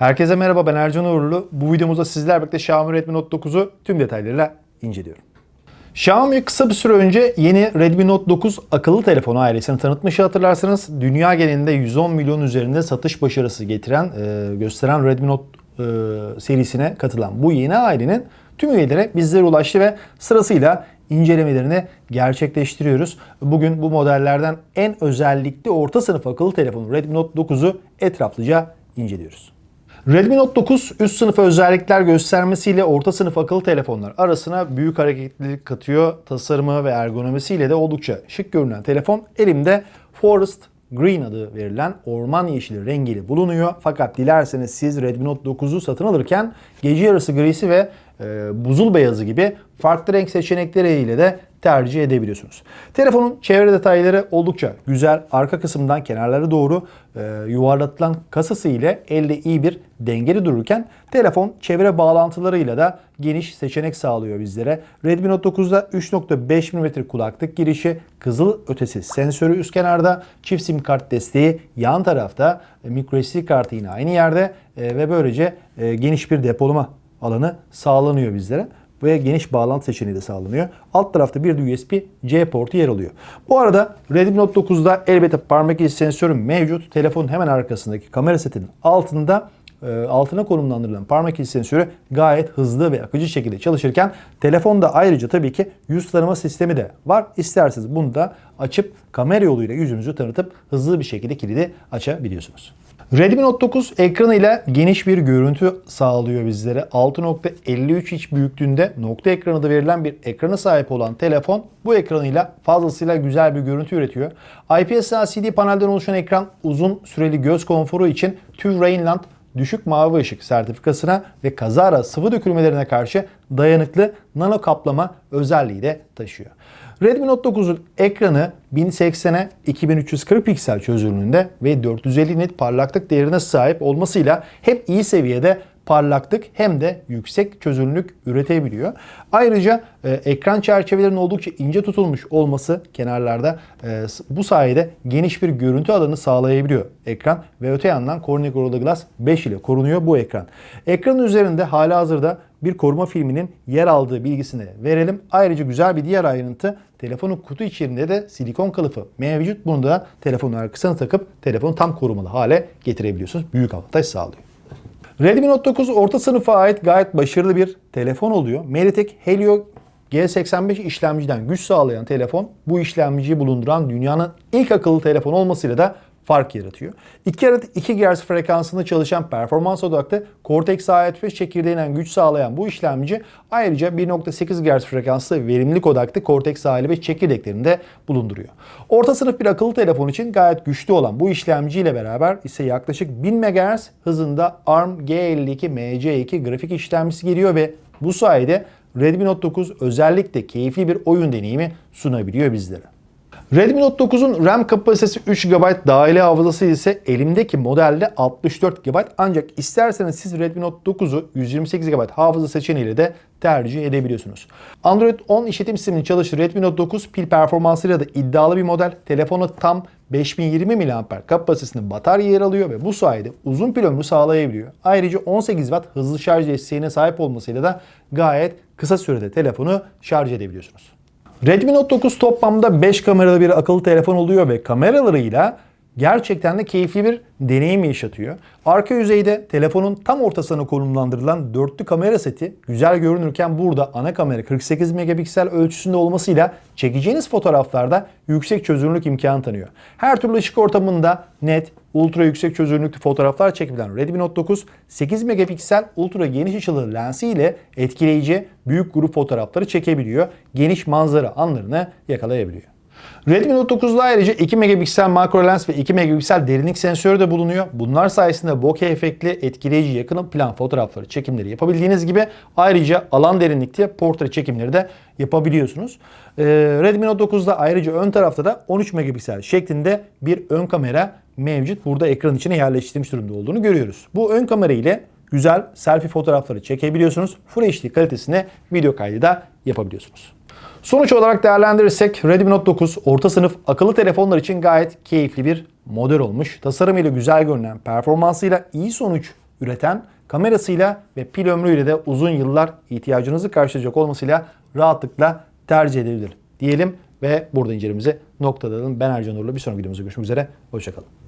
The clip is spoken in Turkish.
Herkese merhaba ben Ercan Uğurlu. Bu videomuzda sizler birlikte Xiaomi Redmi Note 9'u tüm detaylarıyla inceliyorum. Xiaomi kısa bir süre önce yeni Redmi Note 9 akıllı telefonu ailesini tanıtmıştı hatırlarsanız. Dünya genelinde 110 milyon üzerinde satış başarısı getiren, e, gösteren Redmi Note e, serisine katılan bu yeni ailenin tüm üyeleri bizlere ulaştı ve sırasıyla incelemelerini gerçekleştiriyoruz. Bugün bu modellerden en özellikli orta sınıf akıllı telefonu Redmi Note 9'u etraflıca inceliyoruz. Redmi Note 9 üst sınıf özellikler göstermesiyle orta sınıf akıllı telefonlar arasına büyük hareketlilik katıyor. Tasarımı ve ergonomisiyle de oldukça şık görünen telefon elimde Forest Green adı verilen orman yeşili rengiyle bulunuyor. Fakat dilerseniz siz Redmi Note 9'u satın alırken gece yarısı grisi ve e, buzul beyazı gibi farklı renk seçenekleriyle de tercih edebiliyorsunuz. Telefonun çevre detayları oldukça güzel. Arka kısımdan kenarlara doğru e, yuvarlatılan kasası ile elde iyi bir dengeli dururken telefon çevre bağlantılarıyla da geniş seçenek sağlıyor bizlere. Redmi Note 9'da 3.5 mm kulaklık girişi, kızıl ötesi sensörü üst kenarda, çift sim kart desteği yan tarafta, e, microSD kartı yine aynı yerde e, ve böylece e, geniş bir depolama alanı sağlanıyor bizlere ve geniş bağlantı seçeneği de sağlanıyor. Alt tarafta bir de USB-C portu yer alıyor. Bu arada Redmi Note 9'da elbette parmak izi sensörü mevcut. Telefonun hemen arkasındaki kamera setinin altında e, altına konumlandırılan parmak izi sensörü gayet hızlı ve akıcı şekilde çalışırken telefonda ayrıca tabii ki yüz tanıma sistemi de var. İsterseniz bunu da açıp kamera yoluyla yüzünüzü tanıtıp hızlı bir şekilde kilidi açabiliyorsunuz. Redmi Note 9 ekranıyla geniş bir görüntü sağlıyor bizlere. 6.53 inç büyüklüğünde nokta ekranı da verilen bir ekrana sahip olan telefon bu ekranıyla fazlasıyla güzel bir görüntü üretiyor. IPS LCD panelden oluşan ekran uzun süreli göz konforu için TÜV Rheinland düşük mavi ışık sertifikasına ve kazara sıvı dökülmelerine karşı dayanıklı nano kaplama özelliği de taşıyor. Redmi Note 9'un ekranı 1080'e 2340 piksel çözünürlüğünde ve 450 nit parlaklık değerine sahip olmasıyla hem iyi seviyede parlaklık hem de yüksek çözünürlük üretebiliyor. Ayrıca e, ekran çerçevelerinin oldukça ince tutulmuş olması kenarlarda e, bu sayede geniş bir görüntü alanı sağlayabiliyor ekran ve öte yandan Corning Gorilla Glass 5 ile korunuyor bu ekran. Ekranın üzerinde hala hazırda bir koruma filminin yer aldığı bilgisini verelim. Ayrıca güzel bir diğer ayrıntı telefonun kutu içerisinde de silikon kılıfı mevcut. Bunu da telefonun arkasına takıp telefonu tam korumalı hale getirebiliyorsunuz. Büyük avantaj sağlıyor. Redmi Note 9 orta sınıfa ait gayet başarılı bir telefon oluyor. Mediatek Helio G85 işlemciden güç sağlayan telefon bu işlemciyi bulunduran dünyanın ilk akıllı telefon olmasıyla da fark yaratıyor. 2 adet 2 GHz frekansında çalışan performans odaklı Cortex A75 çekirdeğinden güç sağlayan bu işlemci ayrıca 1.8 GHz frekanslı verimlilik odaklı Cortex A55 çekirdeklerini de bulunduruyor. Orta sınıf bir akıllı telefon için gayet güçlü olan bu işlemci ile beraber ise yaklaşık 1000 MHz hızında ARM G52 MC2 grafik işlemcisi geliyor ve bu sayede Redmi Note 9 özellikle keyifli bir oyun deneyimi sunabiliyor bizlere. Redmi Note 9'un RAM kapasitesi 3 GB dahili hafızası ise elimdeki modelde 64 GB ancak isterseniz siz Redmi Note 9'u 128 GB hafıza seçeneğiyle de tercih edebiliyorsunuz. Android 10 işletim sistemini çalışır Redmi Note 9 pil performansıyla da iddialı bir model. Telefonu tam 5020 mAh kapasitesinde batarya yer alıyor ve bu sayede uzun pil ömrü sağlayabiliyor. Ayrıca 18 Watt hızlı şarj desteğine sahip olmasıyla da gayet kısa sürede telefonu şarj edebiliyorsunuz. Redmi Note 9 toplamda 5 kameralı bir akıllı telefon oluyor ve kameralarıyla gerçekten de keyifli bir deneyim yaşatıyor. Arka yüzeyde telefonun tam ortasına konumlandırılan dörtlü kamera seti güzel görünürken burada ana kamera 48 megapiksel ölçüsünde olmasıyla çekeceğiniz fotoğraflarda yüksek çözünürlük imkanı tanıyor. Her türlü ışık ortamında net, ultra yüksek çözünürlüklü fotoğraflar çekebilen Redmi Note 9 8 megapiksel ultra geniş açılı lensi ile etkileyici büyük grup fotoğrafları çekebiliyor. Geniş manzara anlarını yakalayabiliyor. Redmi Note 9'da ayrıca 2 megapiksel makro lens ve 2 megapiksel derinlik sensörü de bulunuyor. Bunlar sayesinde bokeh efektli etkileyici yakın plan fotoğrafları çekimleri yapabildiğiniz gibi ayrıca alan derinlikte portre çekimleri de yapabiliyorsunuz. Ee, Redmi Note 9'da ayrıca ön tarafta da 13 megapiksel şeklinde bir ön kamera mevcut. Burada ekran içine yerleştirilmiş durumda olduğunu görüyoruz. Bu ön kamera ile güzel selfie fotoğrafları çekebiliyorsunuz. Full HD kalitesine video kaydı da yapabiliyorsunuz. Sonuç olarak değerlendirirsek Redmi Note 9 orta sınıf akıllı telefonlar için gayet keyifli bir model olmuş. Tasarımıyla güzel görünen, performansıyla iyi sonuç üreten, kamerasıyla ve pil ömrüyle de uzun yıllar ihtiyacınızı karşılayacak olmasıyla rahatlıkla tercih edilebilir diyelim ve burada incelememizi noktalayalım. Ben Ercan Uğurlu. Bir sonraki videomuzda görüşmek üzere. Hoşçakalın.